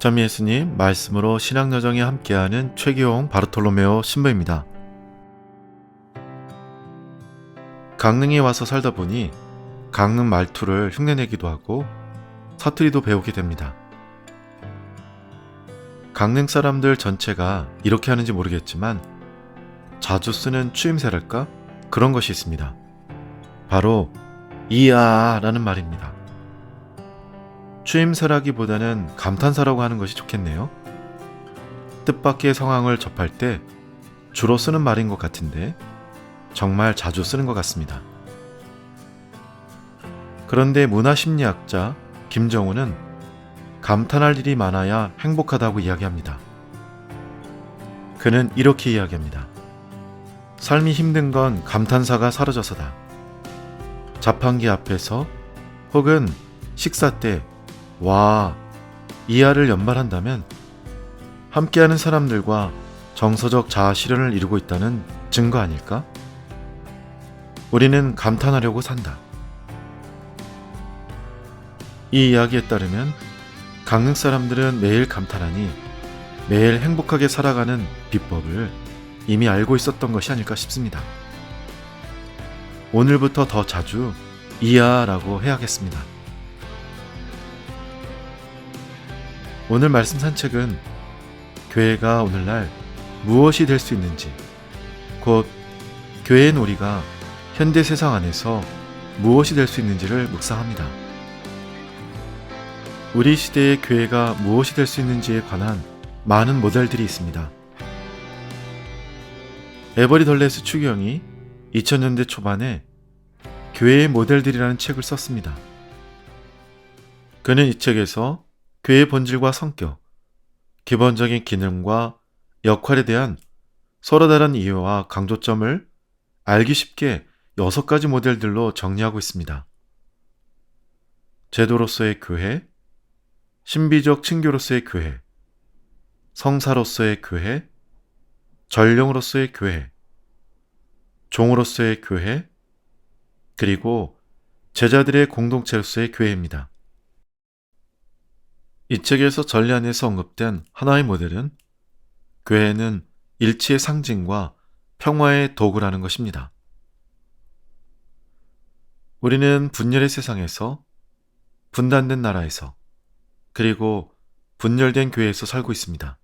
점 예수님 말씀으로 신앙여정에 함께하는 최기용 바르톨로메오 신부입니다. 강릉에 와서 살다 보니 강릉 말투를 흉내내기도 하고 사투리도 배우게 됩니다. 강릉 사람들 전체가 이렇게 하는지 모르겠지만 자주 쓰는 추임새랄까? 그런 것이 있습니다. 바로 이야 라는 말입니다. 추임새라기보다는 감탄사라고 하는 것이 좋겠네요. 뜻밖의 상황을 접할 때 주로 쓰는 말인 것 같은데 정말 자주 쓰는 것 같습니다. 그런데 문화심리학자 김정우는 감탄할 일이 많아야 행복하다고 이야기합니다. 그는 이렇게 이야기합니다. 삶이 힘든 건 감탄사가 사라져서다. 자판기 앞에서 혹은 식사 때 와, 이하를 연발한다면 함께하는 사람들과 정서적 자아 실현을 이루고 있다는 증거 아닐까? 우리는 감탄하려고 산다. 이 이야기에 따르면 강릉 사람들은 매일 감탄하니 매일 행복하게 살아가는 비법을 이미 알고 있었던 것이 아닐까 싶습니다. 오늘부터 더 자주 이야라고 해야겠습니다. 오늘 말씀 산책은 교회가 오늘날 무엇이 될 수 있는지, 곧 교회의 놀이가 현대 세상 안에서 무엇이 될 수 있는지를 묵상합니다. 우리 시대의 교회가 무엇이 될 수 있는지에 관한 많은 모델들이 있습니다. 에버리 덜레스 추경이 2000년대 초반에 교회의 모델들이라는 책을 썼습니다. 그는 이 책에서 교회의 본질과 성격, 기본적인 기능과 역할에 대한 서로 다른 이유와 강조점을 알기 쉽게 여섯 가지 모델들로 정리하고 있습니다. 제도로서의 교회, 신비적 친교로서의 교회, 성사로서의 교회, 전령으로서의 교회, 종으로서의 교회, 그리고 제자들의 공동체로서의 교회입니다. 이 책에서 전례 안에서 언급된 하나의 모델은 교회는 일치의 상징과 평화의 도구라는 것입니다. 우리는 분열의 세상에서 분단된 나라에서 그리고 분열된 교회에서 살고 있습니다.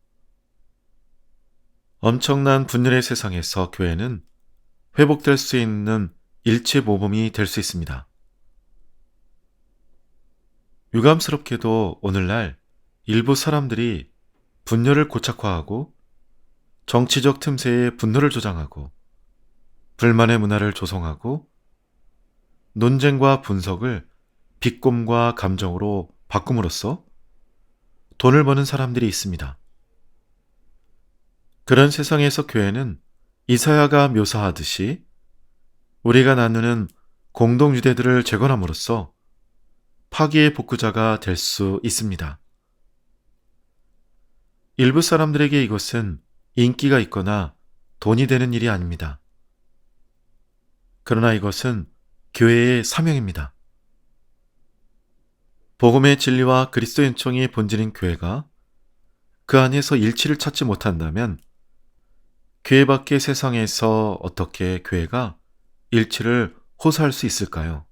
엄청난 분열의 세상에서 교회는 회복될 수 있는 일체 모범이 될 수 있습니다. 유감스럽게도 오늘날 일부 사람들이 분열을 고착화하고 정치적 틈새에 분노를 조장하고 불만의 문화를 조성하고 논쟁과 분석을 비꼼과 감정으로 바꿈으로써 돈을 버는 사람들이 있습니다. 그런 세상에서 교회는 이사야가 묘사하듯이 우리가 나누는 공동유대들을 재건함으로써 파기의 복구자가 될 수 있습니다. 일부 사람들에게 이것은 인기가 있거나 돈이 되는 일이 아닙니다. 그러나 이것은 교회의 사명입니다. 복음의 진리와 그리스도 연총의 본질인 교회가 그 안에서 일치를 찾지 못한다면 교회 밖의 세상에서 어떻게 교회가 일치를 호소할 수 있을까요?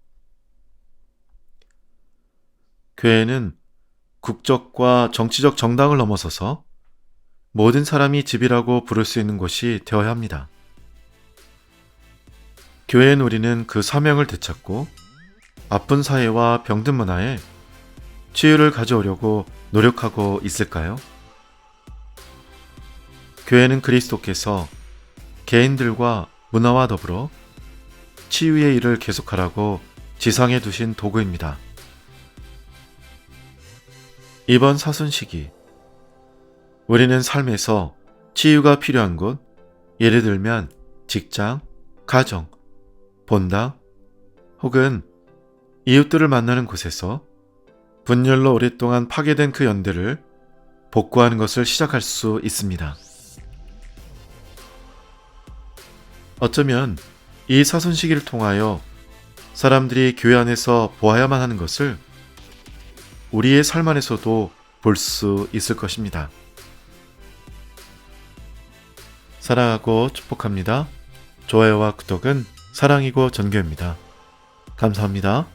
교회는 국적과 정치적 정당을 넘어서서 모든 사람이 집이라고 부를 수 있는 곳이 되어야 합니다. 교회의 우리는 그 사명을 되찾고 아픈 사회와 병든 문화에 치유를 가져오려고 노력하고 있을까요? 교회는 그리스도께서 개인들과 문화와 더불어 치유의 일을 계속하라고 지상에 두신 도구입니다. 이번 사순 시기, 우리는 삶에서 치유가 필요한 곳, 예를 들면 직장, 가정, 본당, 혹은 이웃들을 만나는 곳에서 분열로 오랫동안 파괴된 그 연대를 복구하는 것을 시작할 수 있습니다. 어쩌면 이 사순 시기를 통하여 사람들이 교회 안에서 보아야만 하는 것을 우리의 삶 안에서도 볼 수 있을 것입니다. 사랑하고 축복합니다. 좋아요와 구독은 사랑이고 전교입니다. 감사합니다.